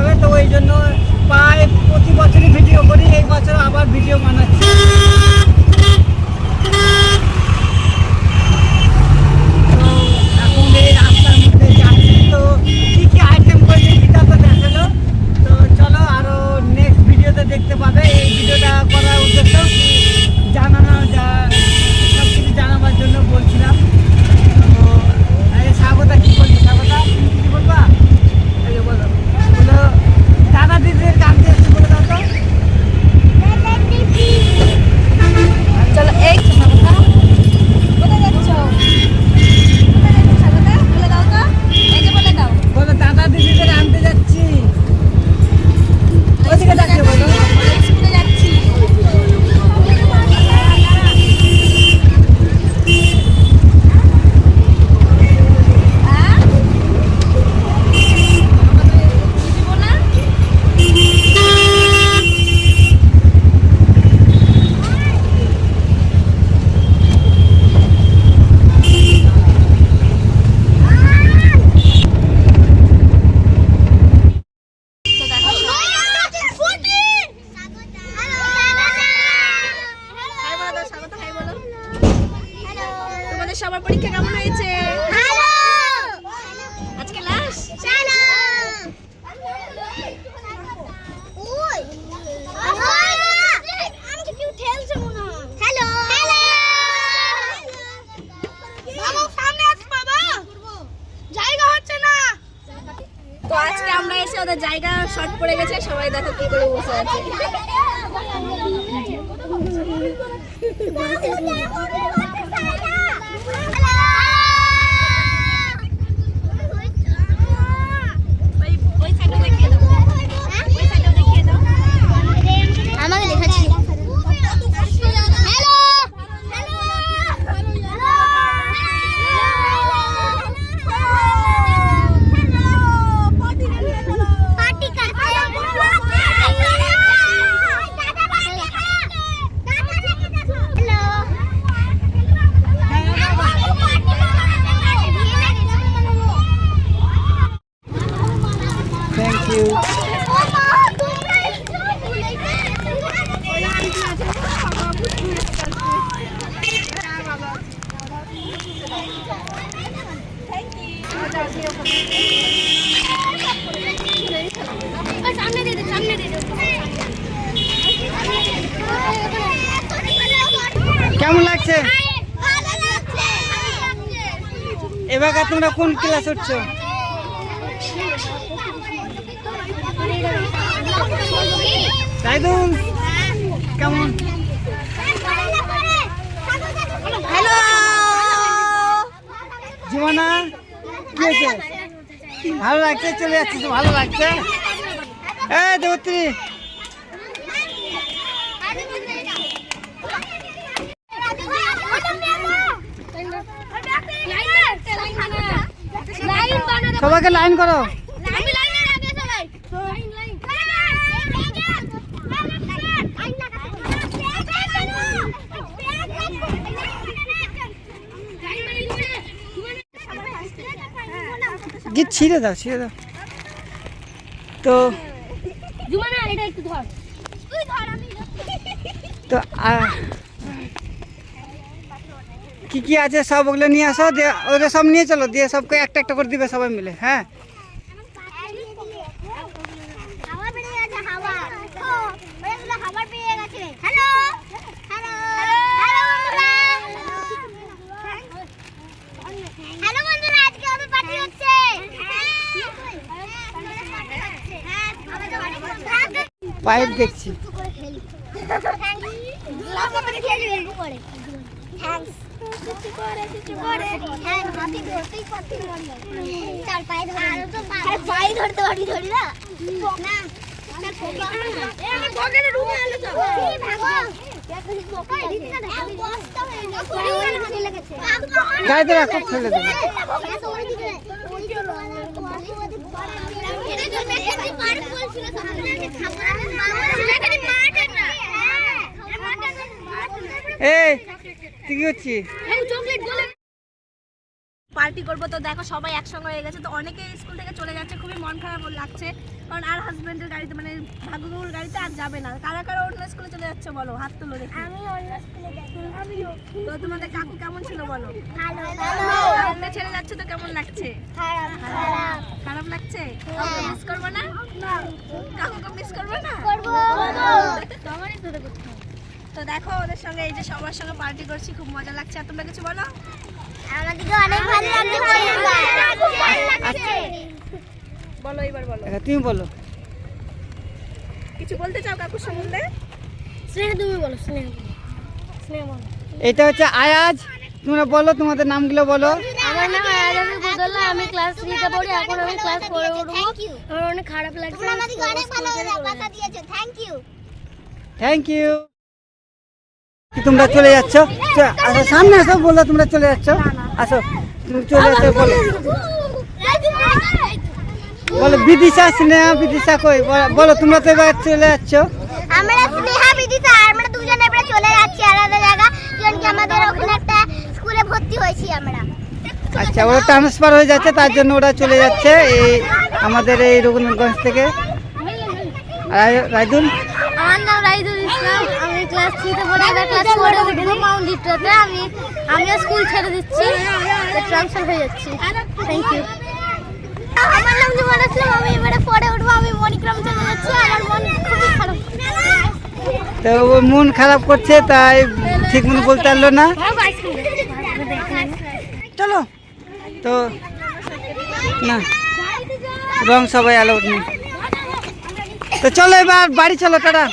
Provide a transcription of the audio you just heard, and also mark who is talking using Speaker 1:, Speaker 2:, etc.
Speaker 1: হবে তো
Speaker 2: ওই জন্য প্রায় প্রতি বছরই ভিডিও করি এই বছর আবার ভিডিও বানাচ্ছি।
Speaker 1: তো আজকে আমরা এসে ওদের জায়গা শর্ট পড়ে গেছে সবাই দেখো কি করে বসে আছে ওই ওই সাইডে দেখিয়ে দাও ওই সাইডে দেখিয়ে দাও
Speaker 3: আমাকে দেখাচ্ছি হ্যালো পার্টি
Speaker 2: থ্যাংক ইউ
Speaker 3: সামনে দে দে সামনে দে দে
Speaker 2: কেমন লাগছে?
Speaker 3: ভালো লাগছে
Speaker 2: এবার তোমরা কোন ক্লাস উঠছো? কেমন?
Speaker 3: হ্যালো
Speaker 2: জীবনা কি হয়েছে? ভালো লাগছে? চলে যাচ্ছে তো ভালো লাগছে। এ দেবত্রী সবাইকে লাইন করো। গিয়ে ছিঁড়ে দাও ছিঁড়ে দাও। তো তো কি কি আছে সব ওগুলো নিয়ে আসো, দিয়ে ওদের সব নিয়ে চলো, দিয়ে সবকে একটা একটা করে দিবে সবাই মিলে হ্যাঁ? পাইপ দেখছি।
Speaker 3: পায়ে ধরতে পারি ধরি না না
Speaker 2: রাখো ফেলে দেবে। এই তুই কি করছিস
Speaker 1: পার্টি করব তো দেখো সবাই একসঙ্গে হয়ে গেছে। তো অনেকে স্কুল থেকে চলে যাচ্ছে খুবই মন খারাপ লাগছে। কারণ আর হাজবেন্ডের গাড়িতে মানে ভাগ্যগুলোর গাড়িতে আর যাবে না। কারা কারা অন্য স্কুলে চলে যাচ্ছে বলো? হাত তুলো দেখি।
Speaker 3: আমি অন্য স্কুলে
Speaker 1: তো তোমাদের কাকু কেমন ছিল বলো?
Speaker 3: ভালো।
Speaker 1: ছেড়ে যাচ্ছে তো কেমন লাগছে?
Speaker 3: খারাপ।
Speaker 1: লাগছে? কাকুকে মিস করব না? কাকুকে মিস করব না?
Speaker 3: করব।
Speaker 1: তোমারই তো দেখো তো দেখো ওদের সঙ্গে এই যে সবার সঙ্গে পার্টি করছি খুব মজা লাগছে। আর তোমরা কিছু বলো?
Speaker 3: আমাদেরকে অনেক ভালো লাগছে।
Speaker 1: বলো এবার বলো।
Speaker 2: তুমি বলো।
Speaker 1: কিছু বলতে চাও কাকুর সম্বন্ধে?
Speaker 3: স্নেহ তুমি বলো স্নেহ স্নেহ বলো।
Speaker 2: এটা হচ্ছে আয়াজ। তোমরা বলো তোমাদের নামগুলো বলো।
Speaker 3: আমার নাম আমি ক্লাস থ্রিতে পড়ি এখন আমি ক্লাস ফোরে উঠবো আমার অনেক খারাপ লাগছে আমাদেরকে অনেক ভালো কথা দিয়েছ থ্যাংক ইউ
Speaker 2: থ্যাংক ইউ তোমরা চলে যাচ্ছ? আসো সামনে আসো বলো তোমরা চলে যাচ্ছ। আসো তুমি চলে যাচ্ছ বলো। বলো বিদিশা স্নেহা বিদিশা কই? বলো- তোমরা তো এবার চলে যাচ্ছ।
Speaker 3: আমরা স্নেহা বিদিতা আমরা দুজনে এবারে চলে যাচ্ছি আলাদা জায়গা। কারণ কি আমাদের ওখানে একটা স্কুলে ভর্তি হয়েছি আমরা।
Speaker 2: আচ্ছা ওরা ট্রান্সফার হয়ে যাচ্ছে তার জন্য ওরা চলে যাচ্ছে এই আমাদের এই রঘুনাথগঞ্জ থেকে। আর রাইদুল
Speaker 3: আমার নাম রাইদুল ইসলাম ক্লাস থ্রিতে পড়ি এবার ক্লাস ফোরে উঠবো মাউন্ট ডিট্রাতে আমি আমিও স্কুল ছেড়ে দিচ্ছি। ট্রান্সফার হয়ে যাচ্ছি। থ্যাংক ইউ আমার নাম জুমান আসলাম আমি এবারে ফোরে উঠবো আমি মণিগ্রাম চলে যাচ্ছি আমার মন খুবই খারাপ।
Speaker 2: তো ও মন খারাপ করছে তাই ঠিক মতো বলতে পারল না। চলো। তো না রং সবাই অ্যালাউড নেই। তো চলো এবার বাড়ি চলো টাটা।